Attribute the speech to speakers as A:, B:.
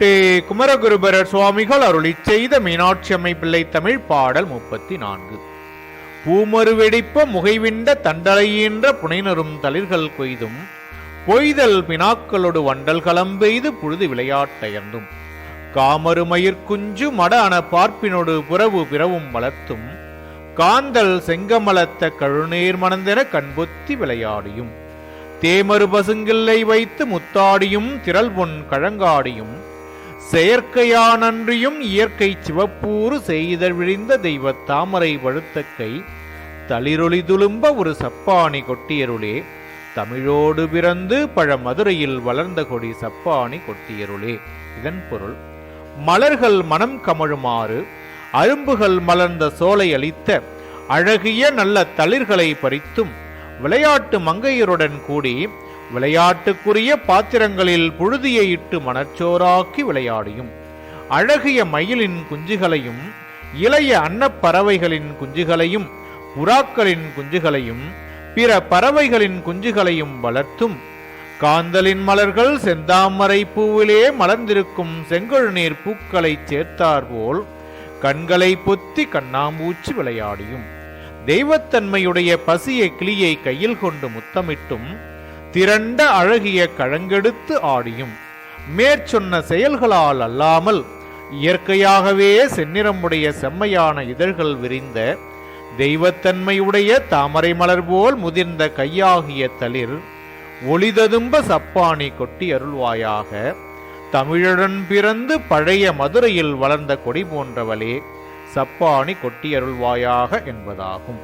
A: தென்கோட்டை குமரகுருபரர் சுவாமிகள் அருளி செய்த மீனாட்சி அம்மை பிள்ளை தமிழ் பாடல் முப்பத்தி நான்கு. பூமருவெடிப்ப முகைவிண்ட தண்டலையின்ற புனைநரும் தளிர்கள் கொய்தும் பொய்தல் பினாக்களோடு வண்டல் கலம்பெய்து புழுது விளையாட்டயர்ந்தும் காமருமயிர்குஞ்சு மட அன பார்ப்பினோடு புறவு பிறவும் வளர்த்தும் காந்தல் செங்கமலத்த கழுநீர் மணந்தென கண்பொத்தி விளையாடியும். தேமரு பசுங்கில்லை வைத்து முத்தாடியும் திரள் பொன் கழங்காடியும் செயற்கையானன்றியும் இயற்கை சிவப்பூறு செய்தல் விழிந்த தெய்வ தாமரை வழுத்தக்கை தளிரொளி துளும்ப ஒரு சப்பாணி கொட்டியருளே. தமிழோடு பிறந்து பழ மதுரையில் வளர்ந்த கொடி சப்பாணி கொட்டியருளே. இதன் பொருள் மலர்கள் மனம் கமழுமாறு அரும்புகள் மலர்ந்த சோலை அளித்த அழகிய நல்ல தளிர்களை பறித்தும் விளையாட்டு மங்கையருடன் கூடி விளையாட்டுக்குரிய பாத்திரங்களில் புழுதியை இட்டு மனச்சோராக்கி விளையாடியும் அழகிய மயிலின் குஞ்சுகளையும் இளைய அன்னப்பறவைகளின் குஞ்சுகளையும் புறாக்களின் குஞ்சுகளையும் பிற பறவைகளின் குஞ்சுகளையும் வளர்த்தும் காந்தலின் மலர்கள் செந்தாமரை பூவிலே மலர்ந்திருக்கும் செங்கழுநீர் பூக்களைச் சேர்த்தார்போல் கண்களை பொத்தி கண்ணாம்பூச்சி விளையாடியும் தெய்வத்தன்மையுடைய பசிய கிளியை கையில் கொண்டு முத்தமிட்டும் திரண்ட அழகிய கழங்கெடுத்து ஆடியும். மேற்சொன்ன செயல்களால் அல்லாமல் இயற்கையாகவே செந்நிறமுடைய செம்மையான இதழ்கள் விரிந்த தெய்வத்தன்மையுடைய தாமரை மலர் போல் முதிர்ந்த கையாகிய தளிர் ஒளிததும்ப சப்பானி கொட்டி அருள்வாயாக தமிழுடன் பிறந்து பழைய மதுரையில் வளர்ந்த கொடி போன்றவளே சப்பானி கொட்டி அருள்வாயாக என்பதாகும்.